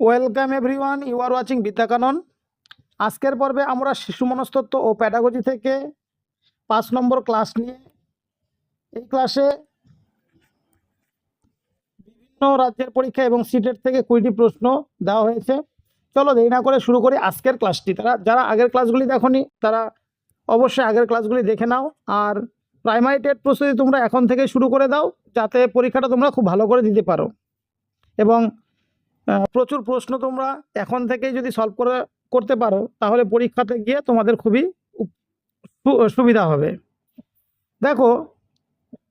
Welcome everyone you are watching Vidyakanan আজকের পর্বে আমরা শিশু মনস্তত্ত্ব ও প্যাডাগজি থেকে পাঁচ নম্বর ক্লাস নিয়ে এই ক্লাসে বিভিন্ন রাজ্যের পরীক্ষা এবং সিটেট থেকে কুড়িটি প্রশ্ন দেওয়া হয়েছে। চলো দেরি না করে শুরু করি আজকের ক্লাসটি তারা, যারা আগের ক্লাসগুলি দেখনি, তারা অবশ্যই আগের ক্লাসগুলি দেখে নাও। আর প্রাইমারি টেট প্রস্তুতি তোমরা এখন থেকে শুরু করে দাও, যাতে পরীক্ষাটা তোমরা খুব ভালো করে দিতে পারো। এবং প্রচুর প্রশ্ন তোমরা এখন থেকেই যদি সলভ করে, করতে পারো, তাহলে পরীক্ষাতে গিয়ে তোমাদের খুবই সুবিধা হবে। দেখো,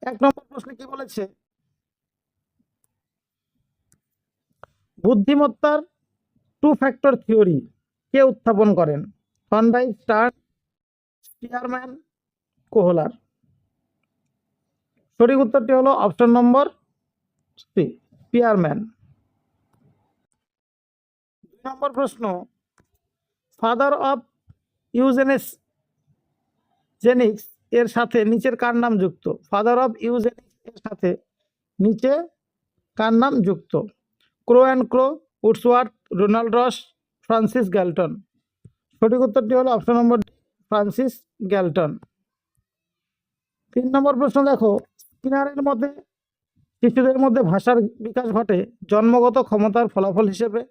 এক নম্বর প্রশ্নে কি বলেছে? বুদ্ধিমত্তার টু ফ্যাক্টর থিওরি কে উত্থাপন করেন? থর্নডাইক স্টার স্টিয়ারম্যান কোহলার সঠিক উত্তরটি হলো অপশন নম্বর সি স্পিয়ারম্যান দুই নম্বর প্রশ্ন ফাদার অফ ইউজেনেস জেনিক্স এর সাথে নিচের কার নাম যুক্ত? ফাদার অফ ইউজেনিক্স এর সাথে নিচে কার নাম যুক্ত? Crow and Crow Woodworth Ronald Ross Francis Galton সঠিক উত্তরটি হলো অপশন নম্বর ফ্রান্সিস গ্যালটন তিন নম্বর প্রশ্ন দেখো স্কিনারের মধ্যে, শিশুদের মধ্যে ভাষার বিকাশ ঘটে জন্মগত ক্ষমতার ফলাফল হিসেবে।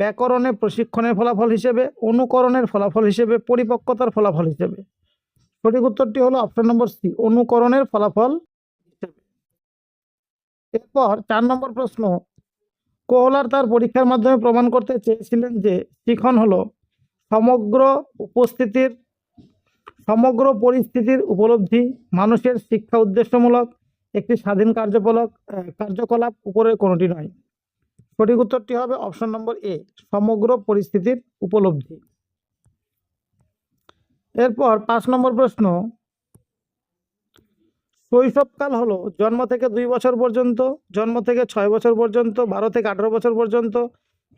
ব্যাকরণে প্রশিক্ষণের ফলাফল হিসেবে, অনুকরণের ফলাফল হিসেবে, পরিপক্কতার ফলাফল হিসেবে। সঠিক উত্তরটি হলো অপশন নম্বর সি অনুকরণের ফলাফল হিসেবে। এরপর চার নম্বর প্রশ্ন, কোহলার তার পরীক্ষার মাধ্যমে প্রমাণ করতে চেয়েছিলেন যে শিখন হলো সমগ্র উপস্থিতির, সমগ্র পরিস্থিতির উপলব্ধি, মানুষের শিক্ষা উদ্দেশ্যমূলক, একটি স্বাধীন কার্যকলাপ কার্যকলাপ উপরের কোনোটি নয়। সঠিক উত্তরটি হবে অপশন নম্বর এ, সমগ্র পরিস্থিতির উপলব্ধি। এরপর পাঁচ নম্বর প্রশ্ন, শৈশবকাল হলো জন্ম থেকে দুই বছর পর্যন্ত, জন্ম থেকে ছয় বছর পর্যন্ত, বারো থেকে আঠারো বছর পর্যন্ত,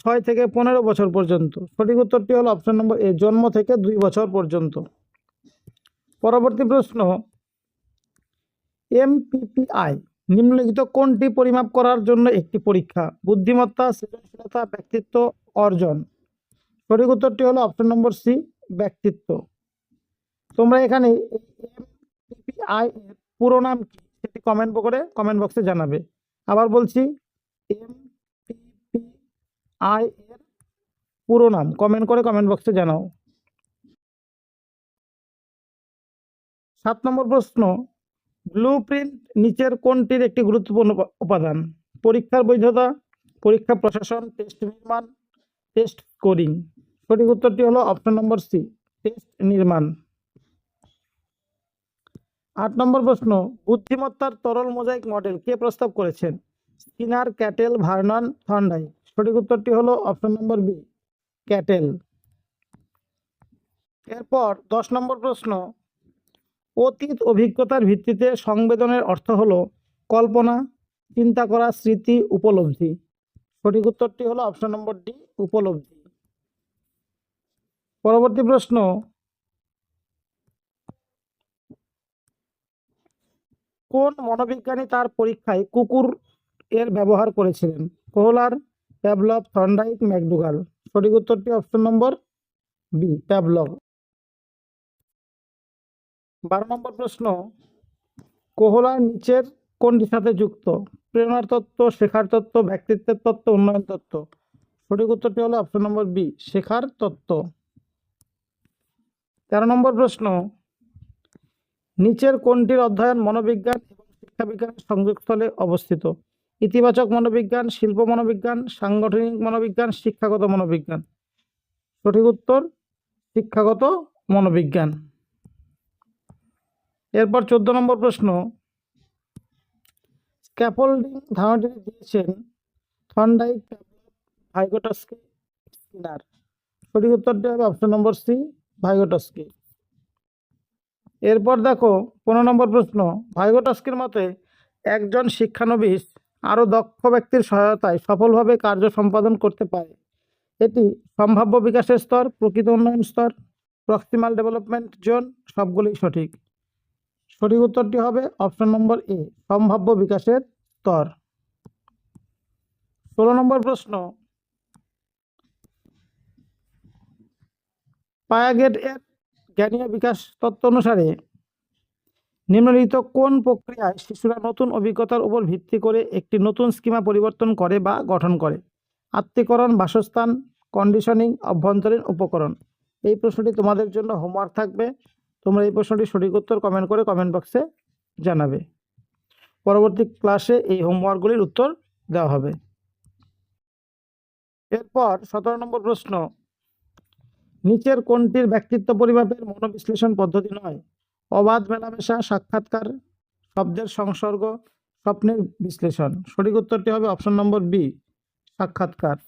ছয় থেকে পনেরো বছর পর্যন্ত। সঠিক উত্তরটি হলো অপশন নম্বর এ, জন্ম থেকে দুই বছর পর্যন্ত। পরবর্তী প্রশ্ন, এমপিপিআই নিম্নলিখিত কোনটি পরিমাপ করার জন্য একটি পরীক্ষা? বুদ্ধিমত্তা, সৃজনশীলতা, ব্যক্তিত্ব, অর্জন। সঠিক উত্তরটি হলো অপশন নম্বর সি, ব্যক্তিত্ব। তোমরা এখানে এর পুরো নাম কি সেটি কমেন্ট করে কমেন্ট বক্সে জানাবে। আবার বলছি এমপিপিআই এর পুরো নাম কমেন্ট করে কমেন্ট বক্সে জানাও। সাত নম্বর প্রশ্ন ব্লু প্রিন্ট নিচের কোনটির একটি গুরুত্বপূর্ণ উপাদান? পরীক্ষার বৈধতা, পরীক্ষা প্রশাসন টেস্ট নির্মাণ টেস্ট স্কোরিং সঠিক উত্তরটি হলো অপশন নম্বর সি টেস্ট নির্মাণ। আট নম্বর প্রশ্ন, বুদ্ধিমত্তার তরল মোজাইক মডেল কে প্রস্তাব করেছেন? স্কিনার ক্যাটেল, ভার্নন থর্নডাই সঠিক উত্তরটি হলো অপশন নম্বর বি ক্যাটেল। এরপর দশ নম্বর প্রশ্ন অতীত অভিজ্ঞতার ভিত্তিতে সংবেদনের অর্থ হলো কল্পনা, চিন্তা করা, স্মৃতি, উপলব্ধি। সঠিক উত্তরটি হলো অপশন নম্বর ডি, উপলব্ধি। পরবর্তী প্রশ্ন। কোন মনোবিজ্ঞানী তার পরীক্ষায় কুকুর এর ব্যবহার করেছিলেন? Kohler, Pavlov Thorndike McDougall. সঠিক উত্তরটি অপশন নম্বর বি, প্যাভলভ। বারো নম্বর প্রশ্ন কোহলা নিচের কোনটির সাথে যুক্ত? প্রেরণার তত্ত্ব, শেখার তত্ত্ব, ব্যক্তিত্বের তত্ত্ব, উন্নয়ন তত্ত্ব। সঠিক উত্তরটি হলো অপশন নম্বর বি, শেখার তত্ত্ব। তেরো নম্বর প্রশ্ন, নিচের কোনটির অধ্যয়ন মনোবিজ্ঞান এবং শিক্ষাবিজ্ঞানের সংযোগস্থলে অবস্থিত? ইতিবাচক মনোবিজ্ঞান, শিল্প মনোবিজ্ঞান, সাংগঠনিক মনোবিজ্ঞান, শিক্ষাগত মনোবিজ্ঞান। সঠিক উত্তর, শিক্ষাগত মনোবিজ্ঞান। এরপর চোদ্দ নম্বর প্রশ্ন স্ক্যাফোল্ডিং ধারণাটি দিয়েছেন থর্নডাইক ভাইগোটস্কি সঠিক উত্তরটি হবে অপশন নম্বর সি ভাইগোটস্কি এরপর দেখো, পনেরো নম্বর প্রশ্ন ভাইগোটস্কির মতে একজন শিক্ষানবিশ আরও দক্ষ ব্যক্তির সহায়তায় সফলভাবে কার্য সম্পাদন করতে পারে। এটি সম্ভাব্য বিকাশের স্তর, প্রকৃত উন্নয়ন স্তর প্রক্সিমাল ডেভেলপমেন্ট জোন সবগুলোই সঠিক। সঠিক উত্তরটি হবে অপশন নম্বর এ, সম্ভাব্য বিকাশের স্তর। ষোলো নম্বর প্রশ্ন। পায়াগেট এর জ্ঞানীয় বিকাশ তত্ত্ব অনুসারে নিম্নলিখিত কোন প্রক্রিয়ায় শিশুরা নতুন অভিজ্ঞতার উপর ভিত্তি করে একটি নতুন স্কিমা পরিবর্তন করে বা গঠন করে? আত্মীকরণ বাসস্থান কন্ডিশনিং অভ্যন্তরীণ উপকরণ। এই প্রশ্নটি তোমাদের জন্য হোমওয়ার্ক থাকবে। তোমরা এই প্রশ্নটি সঠিক উত্তর কমেন্ট করে কমেন্ট বক্সে জানাবে। পরবর্তী ক্লাসে এই হোমওয়ার্কগুলির উত্তর দেওয়া হবে। এরপর সতেরো নম্বর প্রশ্ন, নিচের কোনটির ব্যক্তিত্ব পরিমাপের মনোবিশ্লেষণ পদ্ধতি নয়? অবাধ মেলামেশা, সাক্ষাৎকার, শব্দের সংসর্গ, স্বপ্নের বিশ্লেষণ। সঠিক উত্তরটি হবে অপশন নম্বর বি সাক্ষাৎকার।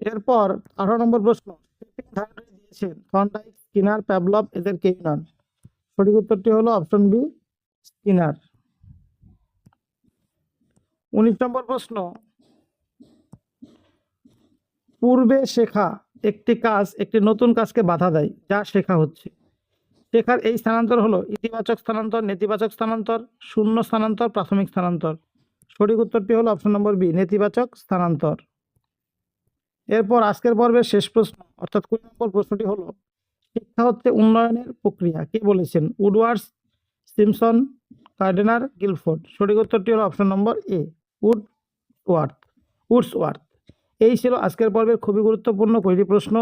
এরপর আঠারো নম্বর প্রশ্ন থর্নডাইক স্কিনার প্যাভলভ এদের কেউ নন। সঠিক উত্তরটি হলো অপশন বি স্কিনার উনিশ নম্বর প্রশ্ন। পূর্বে শেখা একটি কাজ, একটি নতুন কাজকে বাধা দেয়, যা শেখা হচ্ছে। শেখার এই স্থানান্তর হলো ইতিবাচক স্থানান্তর, নেতিবাচক স্থানান্তর, শূন্য স্থানান্তর, প্রাথমিক স্থানান্তর। সঠিক উত্তরটি হলো অপশন নম্বর বি নেতিবাচক স্থানান্তর। এরপর আজকের পর্বের শেষ প্রশ্ন, অর্থাৎ কুড়ি নম্বর প্রশ্নটি হলো শিক্ষা হচ্ছে উন্নয়নের প্রক্রিয়া কে বলেছেন? Woodwards Simpson, Gardner, Guilford. সঠিক উত্তরটি হলো option number A Woodworth Woodsworth এই ছিল আজকের পর্বের খুবই গুরুত্বপূর্ণ কুড়িটি প্রশ্ন।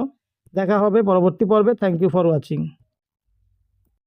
দেখা হবে পরবর্তী পর্বে। Thank you for watching